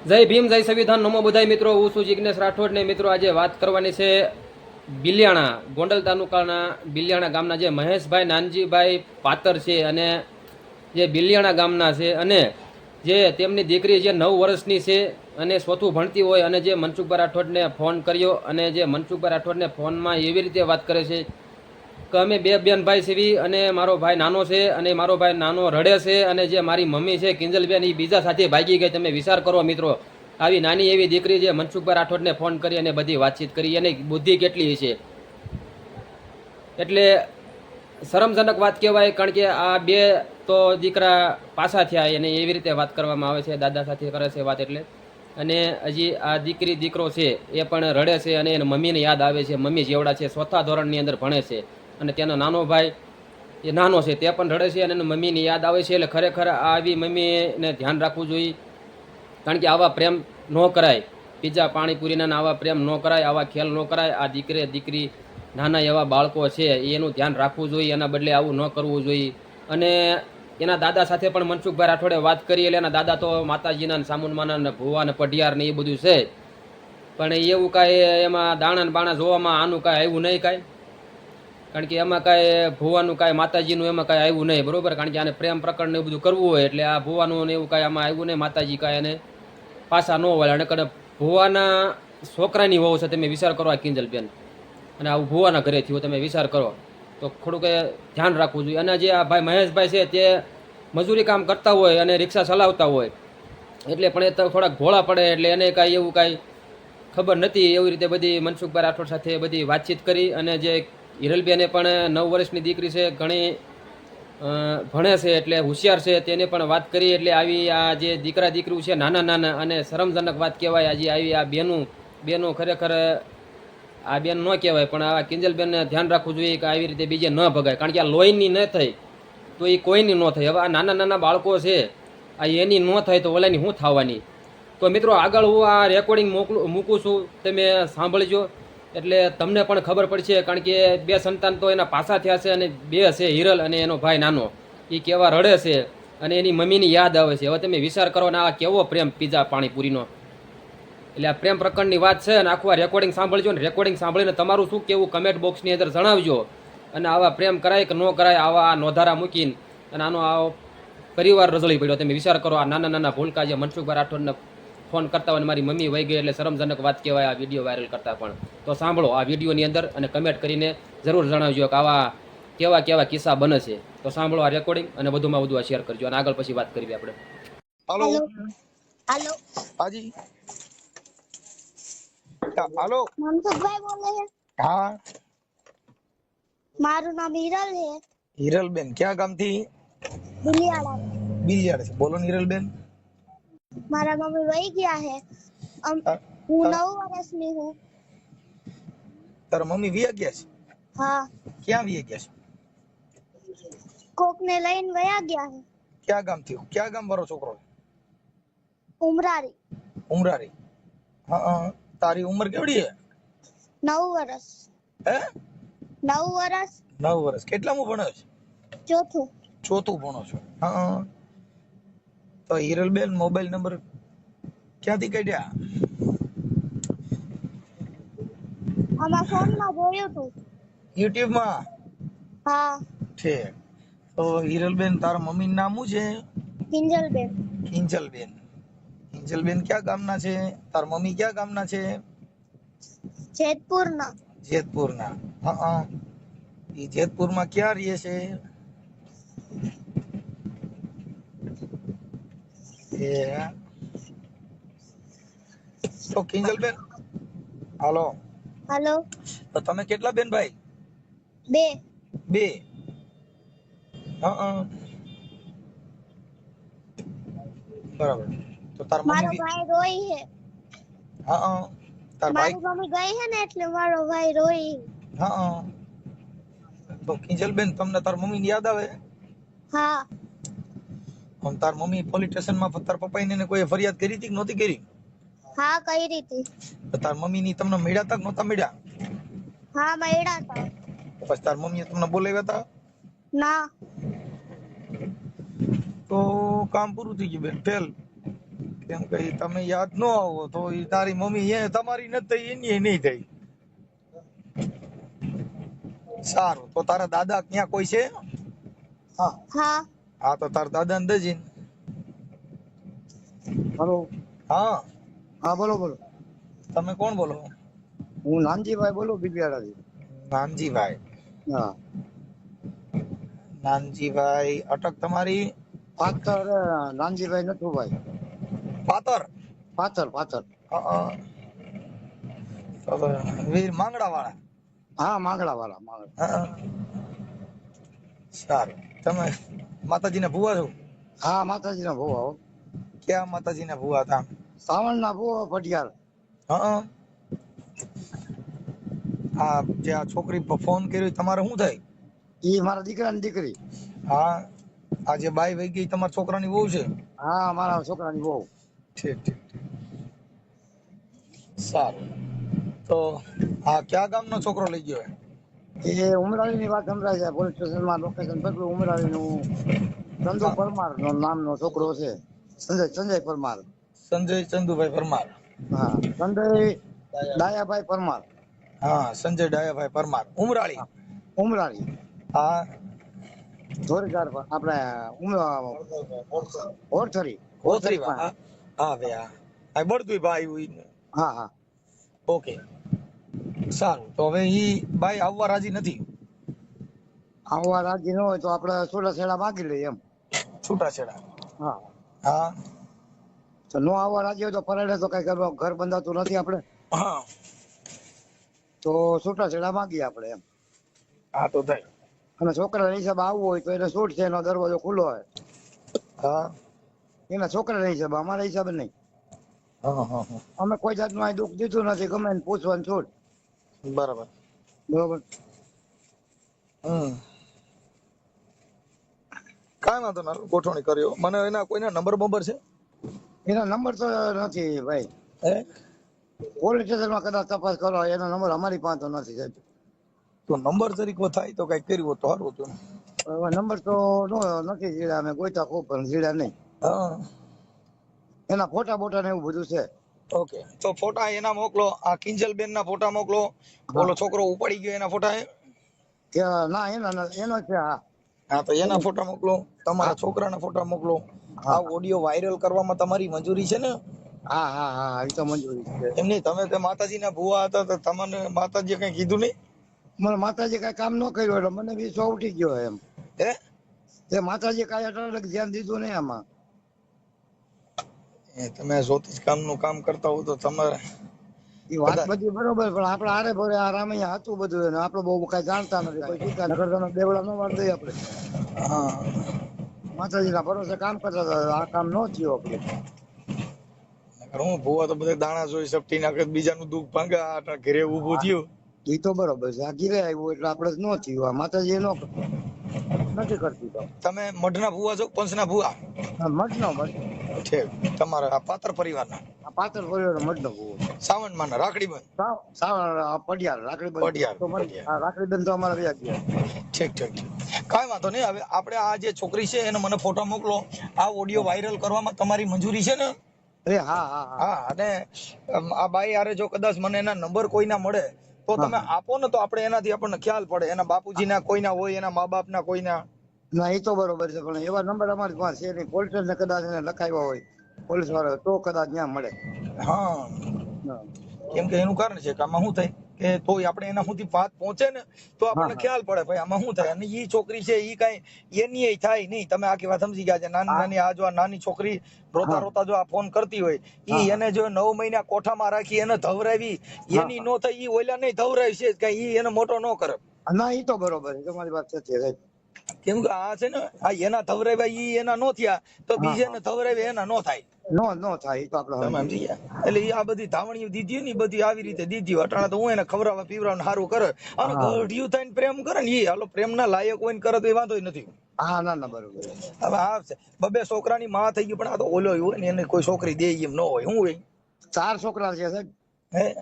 જય ભીમ, જય સંવિધાન. નમો બધાય મિત્રો, હું છું જિગ્નેશ રાઠોડ ને મિત્રો આજે વાત કરવાની છે બિલિયાણા, ગોંડલ તાલુકાના બિલિયાણા ગામના જે મહેશભાઈ નાનજીભાઈ પાતર છે અને જે બિલિયાણા ગામના છે અને જે તેમની દીકરી જે નવ વર્ષની છે અને ચોથું ભણતી હોય અને જે મનસુખભાઈ રાઠોડને ફોન કર્યો અને જે મનસુખભાઈ રાઠોડને ફોનમાં એવી રીતે વાત કરે છે કે અમે બે બેન ભાઈ સીવી અને મારો ભાઈ નાનો છે અને મારો ભાઈ નાનો રડે છે અને જે મારી મમ્મી છે, કિંજલબેન એ બીજા સાથે ભાગી ગઈ. તમે વિચાર કરો મિત્રો, આવી નાની એવી દીકરી જે મનસુખભાઈ રાઠોડને ફોન કરી અને બધી વાતચીત કરી, એની બુદ્ધિ કેટલી છે એટલે શરમજનક વાત કહેવાય, કારણ કે આ બે તો દીકરા પાછા થયા અને એવી રીતે વાત કરવામાં આવે છે, દાદા સાથે કરે છે વાત એટલે. અને હજી આ દીકરી, દીકરો છે, એ પણ રડે છે અને એને મમ્મીને યાદ આવે છે, મમ્મી જેવડા છે ચોથા ધોરણની અંદર ભણે છે. અને તેનો નાનો ભાઈ, એ નાનો છે, તે પણ રડે છે અને એને મમ્મીની યાદ આવે છે એટલે ખરેખર આવી મમ્મીને ધ્યાન રાખવું જોઈએ. કારણ કે આવા પ્રેમ ન કરાય. પીઝા, પાણીપુરીના આવા પ્રેમ ન કરાય, આવા ખેલ ન કરાય. આ દીકરે, દીકરી, નાના એવા બાળકો છે, એનું ધ્યાન રાખવું જોઈએ, એના બદલે આવું ન કરવું જોઈએ. અને એના દાદા સાથે પણ મનસુખભાઈ રાઠોડે વાત કરી, એટલે એના દાદા તો માતાજીના સામુનમાના ને ભુવા ને પઢિયાર ને એ બધું છે. પણ એવું કાંઈ એમાં દાણા ને બાણા જોવામાં આનું કાંઈ આવ્યું નહીં કાંઈ? કારણ કે એમાં કાંઈ ભુવાનું કાંઈ માતાજીનું એમાં કાંઈ આવ્યું નહીં, બરાબર? કારણ કે આને પ્રેમ પ્રકરણ એવું બધું કરવું હોય એટલે આ ભુવાનું ને એવું કાંઈ આમાં આવ્યું નહીં, માતાજી કાંઈ એને પાછા ન હોય અને કદાચ ભુવાના છોકરાની હોવ છે, તમે વિચાર કરો આ કિંજલબેન. અને આવું ભુવાના ઘરેથી થયું તમે વિચાર કરો. તો થોડુંક ધ્યાન રાખવું જોઈએ. અને જે આ ભાઈ મહેશભાઈ છે, તે મજૂરી કામ કરતા હોય અને રિક્ષા ચલાવતા હોય. એટલે પણ એ તો થોડાક ભોળા પડે, એટલે એને કાંઈ એવું કાંઈ ખબર નથી. એવી રીતે બધી મનસુખભાઈ રાઠોડ સાથે બધી વાતચીત કરી અને જે હિરલબેને પણ નવ વર્ષની દીકરી છે, ઘણી ભણે છે એટલે હોશિયાર છે. તેને પણ વાત કરી એટલે આવી આ જે દીકરા દીકરું છે, નાના નાના અને શરમજનક વાત કહેવાય. આજે આવી આ બેનું બેનું ખરેખર, આ બેન ન કહેવાય, પણ આ કિંજલબેનને ધ્યાન રાખવું જોઈએ કે આવી રીતે બીજે ન ભગાય. કારણ કે આ લોહીની ન થઈ, તો એ કોઈની ન થઈ. હવે આ નાના નાના બાળકો છે, આ એની ન થાય તો ઓલાની શું થવાની? તો મિત્રો આગળ હું આ રેકોર્ડિંગ મોકલું, મૂકું છું. તમે સાંભળજો. એટલે તમને પણ ખબર પડશે, કારણ કે બે સંતાન તો એના પાસા થયા છે અને બે છે હિરલ અને એનો ભાઈ નાનો. એ કેવા રડે છે અને એની મમ્મીની યાદ આવે છે. હવે તમે વિચાર કરો ને આ કેવો પ્રેમ પીઝા પાણીપુરીનો. એટલે આ પ્રેમ પ્રકરણની વાત છે અને આખું આ રેકોર્ડિંગ સાંભળજો ને. રેકોર્ડિંગ સાંભળીને તમારું શું કેવું કમેન્ટ બોક્સની અંદર જણાવજો. અને આવા પ્રેમ કરાય કે ન કરાય આવા આ નોધારા મૂકીને. અને આનો આવો પરિવાર રઝળી પડ્યો. તમે વિચાર કરો આ નાના નાના ભૂલકા જે મનસુખભાઈ રાઠોડને ફોન કરતા હોય મારી મમ્મી વહી ગઈ એટલે શરમજનક વાત કહેવાય આ વીડિયો વાયરલ કરતા પણ. તો સાંભળો આ વિડીયોની અંદર અને કમેન્ટ કરીને જરૂર જણાવજો કે આવા કેવા કેવા કિસ્સા બને છે. તો સાંભળો આ રેકોર્ડિંગ અને વધુમાં વધુ આ શેર કરજો. અને આગળ પછી વાત કરીએ આપણે. હાલો. હાલો. હાજી. હાલો. મનસુખભાઈ બોલે છે? હા. મારું નામ હિરલ છે. હિરલબેન ક્યાં ગામથી? બિલિયાળા. બિલિયાડ છે. બોલો હિરલબેન. મારા મમ્મી વહી ગયા હે. હું. નવ વર્ષની હું. તારા મમ્મી વિયા ગયા છે? હા. ક્યાં વિયા ગયા છે? કોકને લઈને વયા ગયા હે. ક્યાં ગામથી? ક્યાં ગામ વાળો છોકરો ઉમરારી. ઉમરારી. હા. તારી ઉંમર કેવડી છે નવ વર્ષ. હે? નવ વર્ષ. નવ વર્ષ. કેટલામું ભણો છે? ચોથું. ચોથું ભણો છો. હા. તો હિરલબેન મોબાઈલ નંબર ક્યાંથી કાઢ્યા? આમાં ફોનમાં જોયું તું. યુટ્યુબમાં હા. છે તો હિરલબેન તારા મમ્મી નામ શું છે? કિંજલબેન. કિંજલબેન. કિંજલબેન ક્યાં ગામના છે? તાર મમ્મી ક્યાં ગામના છે? જેતપુરના. જેતપુરના. હા. ઈ જેતપુરમાં ક્યાં રહે છે? એ તો કિંજલબેન હાલો હાલો તો તમે કેટલા બેન ભાઈ બે બે હા બરાબર તો તાર મારો મમ્મી ભાઈ રોઈ છે હા તાર ભાઈ મારી મમ્મી ગઈ છે ને એટલે મારો ભાઈ રોઈ. હા તો કિંજલબેન તમને તાર મમ્મી યાદ આવે હા આમ તાર મમ્મી પોલીસ સ્ટેશનમાં તાર પપ્પા ને કોઈ ફરિયાદ કરી હતી કે નહોતી કરી? હા કરી હતી. તો તાર મમ્મી ની તમને મળ્યા તક નહોતા મળ્યા? હા મળ્યા હતા પછી તાર મમ્મીએ તમને બોલાવ્યા હતા ના. તો કામ પૂરું થઈ ગયું બેન ફેલ. કેમ કે તમે યાદ ન આવો તો એ તારી મમ્મી એ તમારી નથી થઈ એની નહીં થઈ. સારું તો તારા દાદા ક્યાં કોઈ છે? હા હા. હા તો તાર દાદા ને દજી હલો. હા. હા બોલો બોલો. તમે કોણ બોલો? હું નાનજીભાઈ બોલું બિપિયાળાથી નાનજીભાઈ. હા. નાનજીભાઈ અટક તમારી? પાથર અ, નાનજીભાઈ નથુભાઈ પાતર પાથર. તો તો વીર માંગડા વાળા હા માંગડા વાળા માંગડા સારું. તમે માતાજીના ભુવા છો? હા માતાજીના ભોવા હો. ક્યાં માતાજીના ભુવા હતા? સાવણના ભુવા ફટિયાર હા આ જે આ છોકરી પર ફોન કર્યો તમારે શું થાય? ઈ મારા દીકરાની દીકરી. હા આ જે બાઈ વહી ગઈ તમારા છોકરાની વહુ છે? હા મારા છોકરાની બહુ ઠીક ઠીક. સારું. તો આ કયા ગામનો છોકરો લઈ ગયો? એ ઉમરાળીની વાત સંભળાય છે. પોલીસ સ્ટેશનમાં લોકેશન પકડ્યું ઉમરાળીનું. ચંદુ પરમાર નો નામનો છોકરો છે. સંજય સંજય પરમાર. સંજય ચંદુભાઈ પરમાર. હા સંજય ડાયાભાઈ પરમાર. હા સંજય ડાયાભાઈ પરમાર. ઉમરાળી. ઉમરાળી. હા. ધોરીધાર પર આપણે ઓરથરી હા. હા ભાઈ હા. બળદુઈ ભાઈ હા હા. ઓકે. સારું તો હવે ઈ બાઈ આવવા રાજી નથી. આવવા રાજી ન હોય તો આપણે સોડા છેડા માગી લઈએ એમ. છૂટાછેડા હા. હા. તો નો આવવા રાજી હોય તો પરાડે તો કઈ કરવા ઘર બંધાતું નથી આપણે. હા. તો છૂટા છેડા માગીએ આપણે એમ. હા તો થાય. અને છોકરાના હિસાબ આવવું હોય તો એને છૂટ છે એનો દરવાજો ખુલ્લો હોય. હા. એના છોકરાના હિસાબ અમારા હિસાબે નહીં. હા હા હા. અમે કોઈ જાતનું અહીં દુઃખ દીધું નથી ગમે પૂછવાનું છૂટ. બરાબર. બરોબર. હમ. કાંઈ વાંધો ના ગોઠવણી કર્યો મને એના કોઈના નંબર બંબર છે? એના નંબર તો નથી ભાઈ. હે? પોલીસ સ્ટેશનમાં કદાચ તપાસ કરો એનો નંબર અમારી પાસે તો નથી સાહેબ. તો નંબર તરીકે થાય તો કઈ કર્યું તો સારું હતું નંબર તો નથી જીડા અમે ગોઈતા ખૂબ પણ જીડા નહીં. હા. એના ફોટા બોટા ને એવું બધું છે. ઓકે. તો ફોટા એના મોકલો આ કિંજલ બેન ના ફોટા મોકલો. બોલો છોકરો ઉપાડી ગયો એના ફોટા ના એના એનો છે હા. હા તો એના ફોટા મોકલો તમારા છોકરાના ફોટા મોકલો. આ ઓડિયો વાયરલ કરવામાં તમારી મંજૂરી છે ને? હા હા હા એ તો મંજૂરી છે. એમ નહીં તમે તે માતાજીના ભુવા હતા તો તમને માતાજીએ કઈ કીધું નહીં? મને માતાજી કઈ કામ ન કર્યું એટલે મને વિશ્વ ઉઠી ગયો એમ. હે? તે માતાજી કઈ અટલ ધ્યાન દીધું નહીં આમાં. તમે જ્યોતિષ કામનું કામ કરતા હો તો તમારે એ વાત બધી બરોબર પણ આપણે આરે ભરે આરામ અહીંયા હતું બધું અને આપણે બહુ કઈ જાણતા નથી. કોઈ ચિંતા નગર તમે દેવડા ન વાર દઈએ આપણે. હા. માતાજીના ભરોસે કામ કરતા હતા. આ કામ ન થયું આપણે. હું ભુવા તો બધા દાણા જોઈ સપટી નાખે બીજાનું દુઃખ ભાંગે આ ઘરે ઊભું થયું. એ તો બરોબર છે. આ ઘીરે આવ્યું એટલે આપણે ન થયું. આ માતાજી ન નથી કરતી તમે મઢના ભુવા છો પંચના ભુવા? મઢ નો મઠ તમારા આ પાત્ર પરિવારના? આ પાતળ પરિવાર મઠ નો ભૂવો રાખડી બંધ સાવ સાવ પડિયાર રાખડી બંધ પડિયાર, તો મને- પડિયાર. આ રાખડી બંધ તો અમારા વ્યાજ ગયા. ઠીક ઠીક ઠીક. કાંઈ વાંધો નહીં હવે આપણે આ જે છોકરી છે એને મને ફોટો મોકલો. આ ઓડિયો વાયરલ કરવામાં તમારી મંજૂરી છે ને? અરે હા હા હા. અને આ બાઈ હારે જો કદાચ મને એના નંબર કોઈના મળે તો તમે આપો ને તો આપણે એનાથી આપણને ખ્યાલ પડે. એના બાપુજીના કોઈના હોય એના મા બાપના કોઈના. ના એ તો બરોબર છે પણ એવા નંબર અમારી પાસે છે નહીં પોલીસ ને કદાચ એને લખાવ્યા હોય પોલીસવાળા તો કદાચ ત્યાં મળે. હા. કેમ કે એનું કારણ છે કે આમાં શું થાય કે તોય આપણે એના સુધી વાત પહોંચે ને તો આપણને ખ્યાલ પડે ભાઈ આમાં શું થાય? અને ઈ છોકરી છે ઈ કઈ એની થાય નહીં. તમે આખી વાત સમજી ગયા છે નાની નાની આ જો આ નાની છોકરી રોતા રોતા જો આ ફોન કરતી હોય ઈ એને જો નવ મહિના કોઠામાં રાખી એને ધવરાવી એની નો થાય ઈ ઓલા નહીં ધવરાવી છે કઈ ઈ એને મોટો ન કરે. ના એ તો બરોબર છે તમારી વાત સાચી કેમ કે આ છે ને આ એના ધવરાવ્યા ઈ એના નો થયા તો હા, બીજે હા. ને ધવરાવે એના નો થાય. નો નો થાય એ તો આપણે તમે સમજી ગયા એટલે આ બધી ધાવણીઓ દીધી ને બધી આવી રીતે દીધી. અટાણા તો હું એને ખવડાવવા પીવરાવા સારું કરે. અને હા. ગઢિયું થઈને પ્રેમ કરે ને એ હાલો પ્રેમના લાયક હોય ને કરે તો એ વાંધો નથી. હા ના ના બરોબર. હવે આ છે. બબે છોકરાની માં થઈ ગઈ પણ આ તો ઓલો હોય ને એને કોઈ છોકરી દે એમ ન હોય. શું હોય? ચાર છોકરા છે સાહેબ. હે?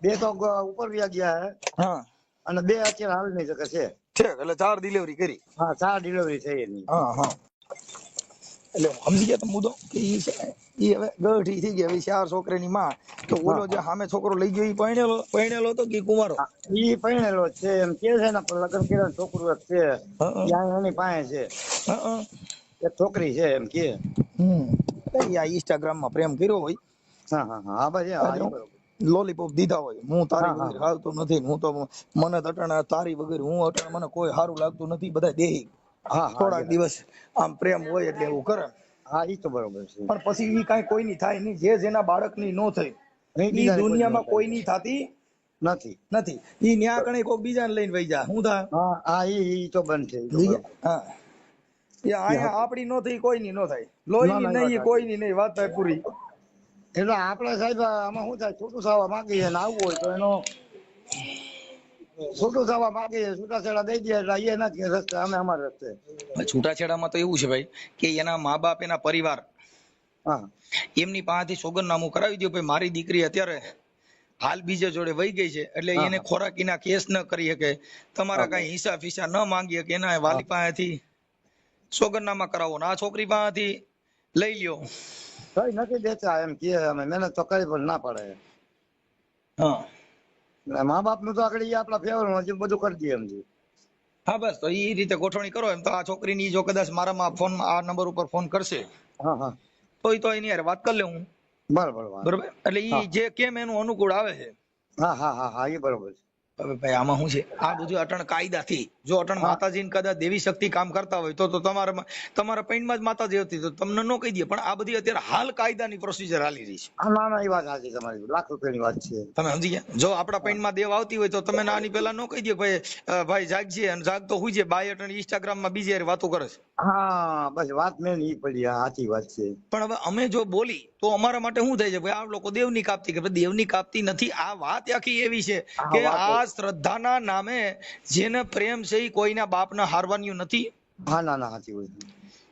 બે તો ઉપર વ્યા ગયા હે. હા. અને બે અત્યારે હાલ નહીં શકે છે. ઠીક એટલે ચાર ડિલિવરી કરી. હા ચાર ડિલિવરી થઈ એની. હા હા. એટલે સમજી ગયા તમે મુદ્દો કે ઈ છે ઈ હવે ગઢી થઈ ગયા. હવે ચાર છોકરાની માં તો ઓલો જે સામે છોકરો લઈ ગયો ઈ પરણેલો પરણેલો હતો કે કુંવારો? ઈ પરણેલો છે એમ કે છે ને લગ્ન કર્યા છોકરો એક છે. ત્યાં એની પાસે છે. એક છોકરી છે એમ કે. હમ. આ ઇન્સ્ટાગ્રામમાં પ્રેમ કર્યો હોય. હા હા હા. ભાઈ હા બરોબર. લોલીપોપ દીધા હોય. હું તારી. વગર હાલતો નથી હું તો મને તો તારી વગર હું અટાણે મને કોઈ સારું લાગતું નથી બધા દેહી થોડાક ઈ- દિવસ આમ પ્રેમ હોય એટલે એવું કરે. હા એ તો બરોબર છે. પણ પછી ઈ કાંઈ કોઈની થાય નહીં. જે જેના બાળકની નો થઈ નહીં, દુનિયામાં કોઈની થતી નથી. નથી. ઈ ન્યા કણે કોક બીજાને લઈને વઈ જા હું થા? હા હા ઈ ઈ તો બંધ છે. હા. એ અહીંયા આપડી નો થઈ કોઈની નો થાય. લોહીની ના, નહીં કોઈની નહીં વાત થાય પૂરી. એટલે આપણે સાહેબ આમાં શું થાય? છૂટું થવા માંગીએ ને આવવું હોય તો એનો છૂટું થવા માંગીએ છૂટાછેડા દઈ દે એટલે એ નથી રસ્તે અમે અમારા રસ્તે. છૂટાછેડામાં તો એવું છે ભાઈ કે એના મા બાપ એના પરિવાર એમની પાસેથી સોગંદનામું કરાવી દો ભાઈ મારી દીકરી અત્યારે હાલ બીજા જોડે વહી ગઈ છે એટલે. એને ખોરાકીના કેસ ન કરી શકે. તમારા કઈ હિસાબ ફીસા ન માંગી શકે એના વાલી પાસેથી સોગંદનામા કરાવો ને આ છોકરી પાસેથી લઈ લ્યો. કઈ નથી દેતા એમ કે અમે મહેનત તો કરી પણ ના પડે. હા. મા બાપનું તો આગળ આપડા ફેવર હજી બધું કરી દઈએ એમ હા બસ તો એ રીતે ગોઠવણી કરો એમ. તો આ છોકરીની જો કદાચ મારામાં ફોન આ નંબર ઉપર ફોન કરશે હા હા. તો એ તો એની યાર વાત કરી લઉં બરોબર બરાબર. બરોબર? એટલે એ જે કેમ એનું અનુકૂળ આવે છે. હા હા હા હા એ બરોબર છે. ભાઈ આમાં શું છે? આ બધું અટણ કાયદાથી. જો અટણ માતાજીને કદાચ દેવી શક્તિ કામ કરતા હોય તો તો તમારા તમારા પૈણમાં જ માતાજી હતી તો તમને ન કહી દે. પણ આ બધી અત્યારે હાલ કાયદાની પ્રોસિજર હાલી રહી છે. ના ના એ વાત સાચી તમારી. લાખ રૂપિયાની વાત છે. તમે સમજી ગયા? જો આપણા પૈણમાં દેવ આવતી હોય તો તમે નાની પહેલા ન કહી દે ભાઈ ભાઈ જાગજે અને જાગતો હોય છે બાય અટણ ઇન્સ્ટાગ્રામમાં બીજી વાતો કરે છે. હા બસ વાત મેં ઈ પડી. સાચી વાત છે. પણ હવે અમે જો બોલી તો અમારા માટે શું થાય છે? ભાઈ આ લોકો દેવની કાપતી કે દેવની કાપતી નથી. આ વાત આખી એવી છે કે આ શ્રદ્ધાના નામે જેને પ્રેમ છે એ કોઈના બાપને હારવાનું નથી. હા ના ના હાથી હોય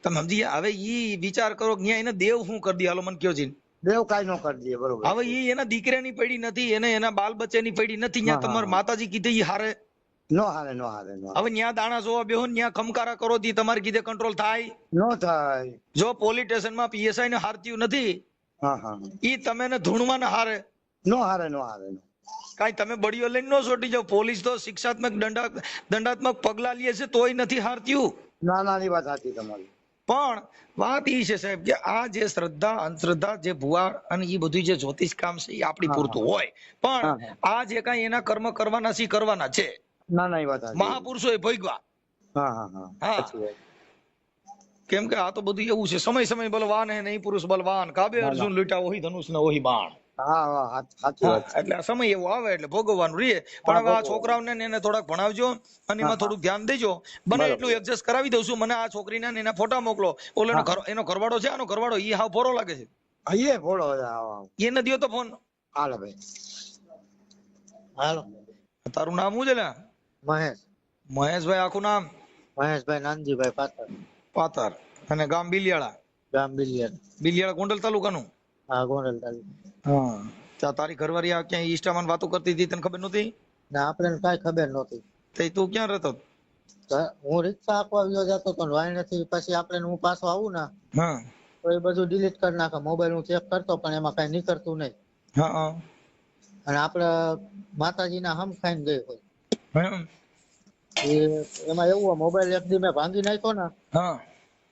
તમે સમજી હવે ઈ વિચાર કરો કે એને દેવ શું કરી દે? હાલો મને કયો જી દેવ કાંઈ ન કરી દે બરોબર. હવે ઈ એના દીકરાની પડી નથી એને એના બાલ બચ્ચાની પડી નથી. ત્યાં તમારા માતાજી કીધે ઈ હારે. નો હારે નો હારે નો હવે ન્યા દાણા જોવા બેહો ન્યા ખમકારા કરો તી તમારે કીધે કંટ્રોલ થાય. નો થાય. જો પોલીસ સ્ટેશનમાં પીએસઆઈ ને હારતીયું નથી હા હા ઈ તમે ને ધૂણમાં ને હારે. નો હારે નો હારે નો. કાંઈ તમે બળીઓ લઈને નો સોટી જાવ પોલીસ તો શિક્ષાત્મક દંડા દંડાત્મક પગલા લે છે તોય નથી હારત્યું. ના ના ની વાત સાચી તમારી. પણ વાત ઈ છે સાહેબ કે આ જે શ્રદ્ધા અંધશ્રદ્ધા જે ભુવા અને એ બધું જે જ્યોતિષ કામ છે એ આપણી પૂરતું હોય. પણ આ જે કાંઈ એના કર્મ કરવાના છે કરવાના છે. ના ના એ વાત મહાપુરુષો એ ભોગવા હા હા હા. કેમ કે આ તો બધું એવું છે. સમય સમય બલવાન હે નહીં પુરુષ બલવાન. કાબે અર્જુન લૂંટા ઓહી ધનુષ ને ઓહી બાણ. એટલે સમય એવો આવે એટલે ભોગવવાનું રહીએ પણ હવે આ છોકરાઓને એને થોડાક ભણાવજો અને એમાં થોડુંક ધ્યાન દેજો. બને એટલું એડજસ્ટ કરાવી દઉં છું. મને આ છોકરીને એના ફોટા મોકલો. ઓલો એનો. ઘર એનો ઘરવાળો છે આનો ઘરવાળો ઈ હાવ ફોરો લાગે છે. એ આવો આવો. એને દ્યો તો ફોન હાલો ભાઈ. હાલો. તારું નામ શું છે ને મહેશ. મહેશભાઈ આખું નામ? મહેશભાઈ નાનજીભાઈ પાત્ર પાતર અને ગામ બિલિયાળા. ગામ બિલિયાળા. બિલિયાળા ગોંડલ તાલુકાનું? હા ગોંડલ તાલુકા હા. ત્યાં તારી ઘરવાળી આ ક્યાંય ઇન્સ્ટામાં વાતો કરતી હતી તને ખબર નહોતી? ના આપણે કાંઈ ખબર નહોતી. તે તું ક્યાં રહેતો? હું રિક્ષા આપવા ગયો જતો તો વાણીથી પછી આપણે હું પાછો આવું ને હા. તો એ બધું ડિલીટ કરી નાખે. મોબાઈલ હું ચેક કરતો પણ એમાં કાંઈ નીકળતું નહીં. હા અને આપણે માતાજીના હમ ખાઈને ગઈ હોય. એમાં એવું મોબાઈલ એક દી મેં ભાંગી નાખ્યો ને હા.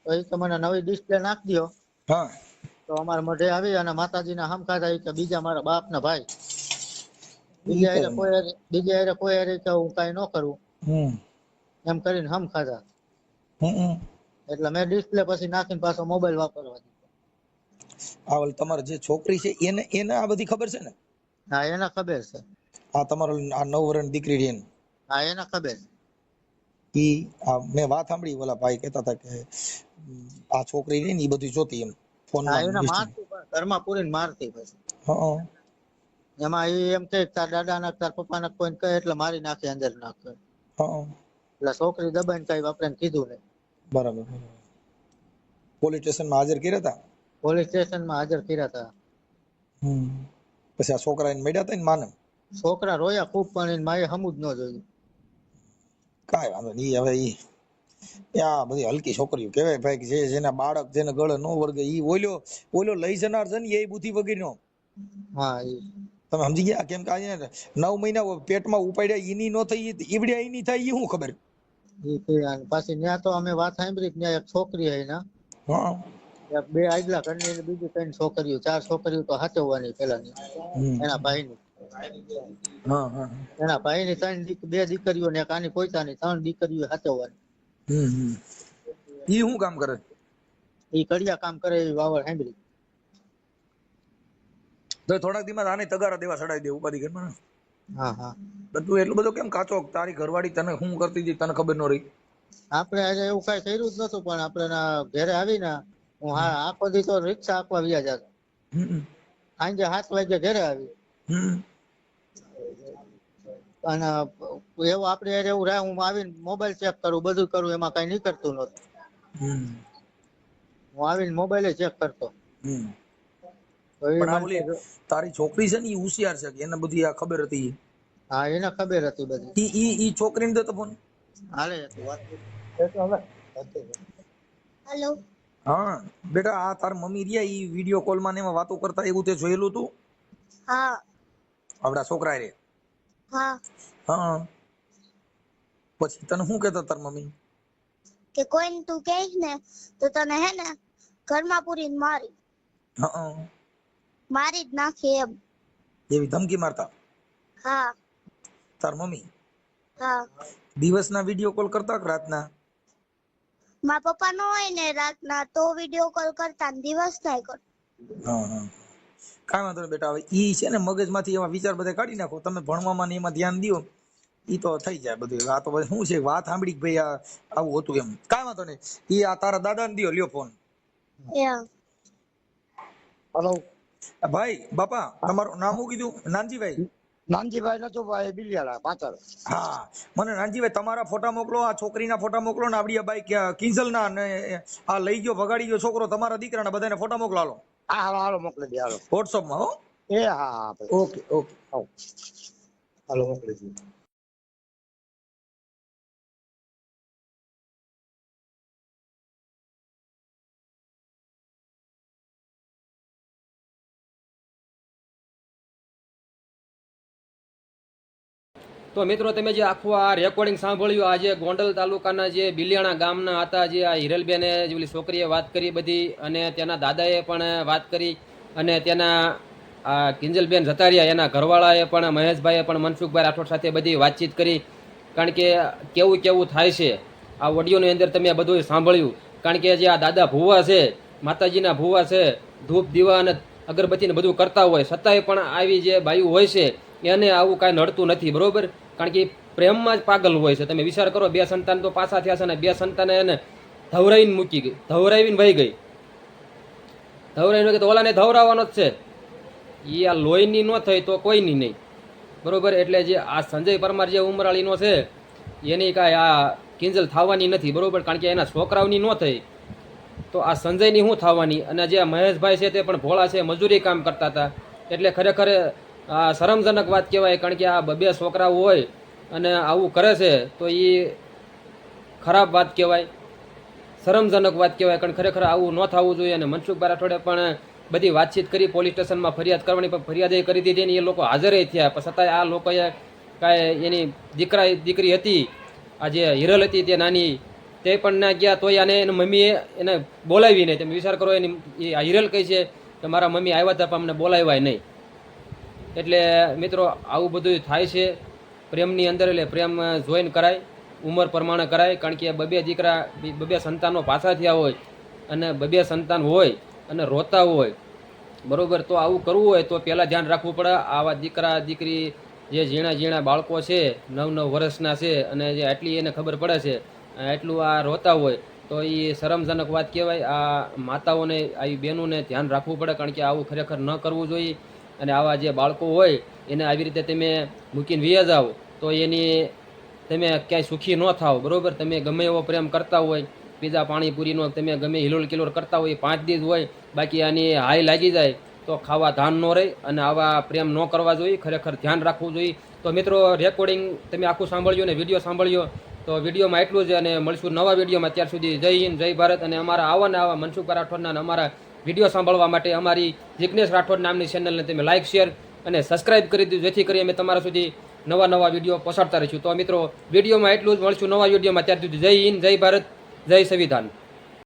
તો એ કે મને નવી ડિસ્પ્લે નાખી દો હા. તો અમારે મઢે આવી અને માતાજીના હમ ખાધા ઈ કે બીજા મારા બાપ ને ભાઈ. બીજા હારે કોઈ બીજા હારે કોઈ હારે કે હું કઈ ન કરું. એમ કરીને હમ ખાધા એટલે મેં ડિસ્પ્લે પછી નાખીને પાછો મોબાઈલ વાપરવા દીધો. આ ઓલી તમારે જે છોકરી છે એને એને આ બધી ખબર છે ને? હા એને ખબર છે. આ તમારો આ નવ વર્ષની દીકરી રહી હા એને ખબર ઈ આ મેં વાત સાંભળી ઓલા ભાઈ કહેતા હતા કે આ છોકરી રહી ને ઈ બધું જોતી એમ ફોન હા એને માં. મારતી ઘરમાં પૂરીને મારતી પછી. હા એમાં એ એમ કે તાર દાદા ના તાર પપ્પા ના કોઈ કહે એટલે મારી નાખે અંદર નાખે. હા એટલે છોકરી દબાઈને કઈ વાપરે કીધું ને બરાબર પોલીસ સ્ટેશનમાં હાજર કર્યા હતા પોલીસ સ્ટેશનમાં હાજર કર્યા હતા હમ. પછી આ છોકરા એને મળ્યા હતા ને માને? છોકરા રોયા ખૂબ પણ એની માએ હમું જ ન જોયું. કાંઈ વાંધો નહીં હવે ઈ એ આ બધી હલકી છોકરીઓ કહેવાય ભાઈ કે જે જેના બાળક જેને ગળે નો વર્ગે ઈ ઓલ્યો ઓલ્યો લઈ જનાર છે ને એ બુદ્ધિ વગેરેનો. હા તમે સમજી ગયા? કેમ કે આજે નવ મહિના પેટમાં ઉપાડ્યા ઈની નો થઈ ઈવડ્યા ઈની થાય ઈ શું ખબર? પાછી ન્યા તો અમે વાત સાંભળી ત્યાં ન્યા એક છોકરી હે ને. હા. બે આગલા કરીને બીજી ત્રણ છોકરીઓ ચાર છોકરીઓ તો હાચવવાની પેલાની. એના ભાઈની. હા હા. એના ભાઈની ત્રણ બે દીકરીઓ ને આની પોતાની ત્રણ દીકરીઓ હાચવવાની હમ ઈ શું કામ કરે? ઈ કડિયા કામ કરે વાવડ સાંભળી. તો થોડાક દીમાં આની તગારા દેવા સડાઈ દે ઉપાધિ ઘરમાં. હા હા. તું એટલું બધું કેમ કાચો? તારી ઘરવાળી તને શું કરતી હતી? તને ખબર ન રહી. આપણે આજે એવું કઈ કર્યું જ નતું પણ આપણે ના ઘરે આવીને હું હા આખો દી તો રિક્ષા આપવા વ્યાજ સાંજે સાત વાગે ઘરે આવી. અને એવું આપણે એવું રહે હું આવીને મોબાઈલ ચેક કરું બધું કરું એમાં કઈ નીકળતું નતું હમ. હું આવીને મોબાઈલ ચેક કરતો. તારી છોકરી છે ને એ હોશિયાર છે એને બધી આ ખબર હતી? હા એને ખબર હતી બધી. ઈ ઈ ઈ છોકરીને દેતો ફોન હાલે વાત હેલો હા બેટા આ તાર મમ્મી રહ્યા ઈ વિડિયો કોલમાં ને એમાં વાતો કરતા એવું તે જોયેલું તું? હા. આપડા છોકરા રે. હા. હા. પછી તને શું કહેતા તાર મમ્મી? કે કોઈને તું કહીશ ને તો તને હે ને ઘરમાં પૂરી મારી. હા. મારી જ નાખી એમ. એવી ધમકી મારતા? હા. તાર મમ્મી? હા. દિવસના વિડિયો કોલ કરતા કે રાતના? મારા પપ્પા ન હોય ને રાતના તો વીડિયો કોલ કરતા ને દિવસ થાય કર. હા હા. કાંઈ વાંધો નહીં બેટા હવે એ છે ને મગજમાંથી એવા વિચાર બધા કાઢી નાખો. તમે ભણવામાં ને એમાં ધ્યાન દો ઈ તો થઈ જાય બધું. આ તો શું છે વાત સાંભળી ભાઈ આ આવું હતું એમ. કાંઈ વાંધો નહીં. ઈ આ તારા દાદા ને દો લ્યો ફોન હેલો હલો ભાઈ બાપા તમારું નામ શું કીધું? નાનજીભાઈ? નાનજીભાઈ નતો ભાઈ બિલિયાળા પાછળ. હા. મને નાનજીભાઈ તમારા ફોટા મોકલો આ છોકરીના ફોટા મોકલો ને આપડી આ બાઈ કિંજલના ને આ લઈ ગયો ભગાડી ગયો છોકરો તમારા દીકરાના બધાને ફોટા મોકલાલો. હાલો હા હાલો હાલો મોકલી દે હાલો. વોટ્સઅપમાં હો? એ હા હા ઓકે ઓકે હાલો મોકલી દે. તો મિત્રો, તમે જે આખું આ રેકોર્ડિંગ સાંભળ્યું આજે ગોંડલ તાલુકાના જે બિલિયાણા ગામના હતા, જે આ હિરલબેને જે ઓલી છોકરીએ વાત કરી બધી, અને તેના દાદાએ પણ વાત કરી, અને તેના આ કિંજલબેન જતા રહ્યા એના ઘરવાળાએ પણ, મહેશભાઈએ પણ, મનસુખભાઈ રાઠોડ સાથે બધી વાતચીત કરી. કારણ કે કેવું કેવું થાય છે, આ ઓડિયોની અંદર તમે બધું સાંભળ્યું. કારણ કે જે આ દાદા ભુવા છે, માતાજીના ભુવા છે, ધૂપ, દીવા અને અગરબત્તીને બધું કરતા હોય, છતાંય પણ આવી જે બાયું હોય છે, એને આવું કાંઈ નડતું નથી, બરોબર? કારણ કે પ્રેમમાં જ પાગલ હોય છે. તમે વિચાર કરો, બે સંતાન તો પાછા થયા છે ને, બે સંતાને એને ધવરાઈને મૂકી ગઈ, ધવરાવીને વહી ગઈ. ધવરાઈને તો ઓલાને ધવરાવવાનો જ છે. એ આ લોહીની ન થઈ તો કોઈની નહીં. બરોબર? એટલે જે આ સંજય પરમાર જે ઉમરાળીનો છે, એની કાંઈ આ કિંજલ થવાની નથી, બરોબર? કારણ કે એના છોકરાઓની ન થઈ. તો આ સંજયની શું થવાની? અને જે મહેશભાઈ છે તે પણ ભોળા છે, મજૂરી કામ કરતા હતા. એટલે ખરેખર આ શરમજનક વાત કહેવાય, કારણ કે આ બબે છોકરાઓ હોય અને આવું કરે છે, તો એ ખરાબ વાત કહેવાય, શરમજનક વાત કહેવાય, કારણ ખરેખર આવું ન થવું જોઈએ. અને મનસુખ બારાઠોડે પણ બધી વાતચીત કરી, પોલીસ સ્ટેશનમાં ફરિયાદ કરવાની પણ ફરિયાદ એ કરી દીધી અને એ લોકો હાજર થયા. પણ છતાંય આ લોકોએ કાંઈ એની દીકરા, દીકરી હતી, આ જે હિરલ હતી તે નાની, તે પણ ના ગયા, તોય આને એની મમ્મીએ એને બોલાવી નહીં તમે વિચાર કરો એની, એ હિરલ કહી છે કે મારા મમ્મી આવ્યા હતા પણ અમને બોલાવ્યા નહીં. એટલે મિત્રો, આવું બધું થાય છે. પ્રેમની અંદર એટલે પ્રેમ જોઈન કરાય, ઉંમર પ્રમાણે કરાય. કારણ કે બબે દીકરા, બબે સંતાનો પાછા થયા હોય અને બબે સંતાન હોય અને રોતા હોય. બરાબર, તો આવું કરવું હોય તો પહેલાં ધ્યાન રાખવું પડે. આવા દીકરા, દીકરી જે ઝીણા ઝીણા બાળકો છે, નવ નવ વર્ષના છે અને જે આટલી એને ખબર પડે છે એટલું આ રોતા હોય, તો એ શરમજનક વાત કહેવાય. આ માતાઓને આવી બહેનોને ધ્યાન રાખવું પડે. કારણ કે આવું ખરેખર ન કરવું જોઈએ. અને આવા જે બાળકો હોય, એને આવી રીતે તમે મૂકીને વિયા જાઓ, તો એની તમે ક્યાંય સુખી ન થાવ બરાબર? તમે ગમે એવો પ્રેમ કરતા હોય, પીઝા, પાણીપુરીનો તમે ગમે હિલોલ કિલોલ કરતા હોય પાંચ દિવસ હોય, બાકી આની હાઈ લાગી જાય, તો ખાવા ધાન ન રહે અને આવા પ્રેમ ન કરવા જોઈએ, ખરેખર ધ્યાન રાખવું જોઈએ. તો મિત્રો રેકોર્ડિંગ તમે આખું સાંભળ્યો ને વીડિયો સાંભળ્યો, તો વિડીયોમાં એટલું જ અને મળશું નવા વિડીયોમાં. ત્યાર સુધી જય હિન્દ, જય ભારત અને અમારા આવા ને આવા મનસુખ રાઠોડના અમારા વીડિયો સાંભળવા માટે અમારી જિજ્ઞેશ રાઠોડ નામની ચેનલને તમે લાઇક શેર અને સબસ્ક્રાઇબ કરી દીધું જેથી કરી અમે તમારા સુધી નવા નવા વીડિયો પસારતા રહીશું. તો મિત્રો, વિડીયોમાં એટલું જ મળશું. નવા વિડીયોમાં. ત્યાર સુધી જય હિન્દ, જય ભારત, જય સંવિધાન.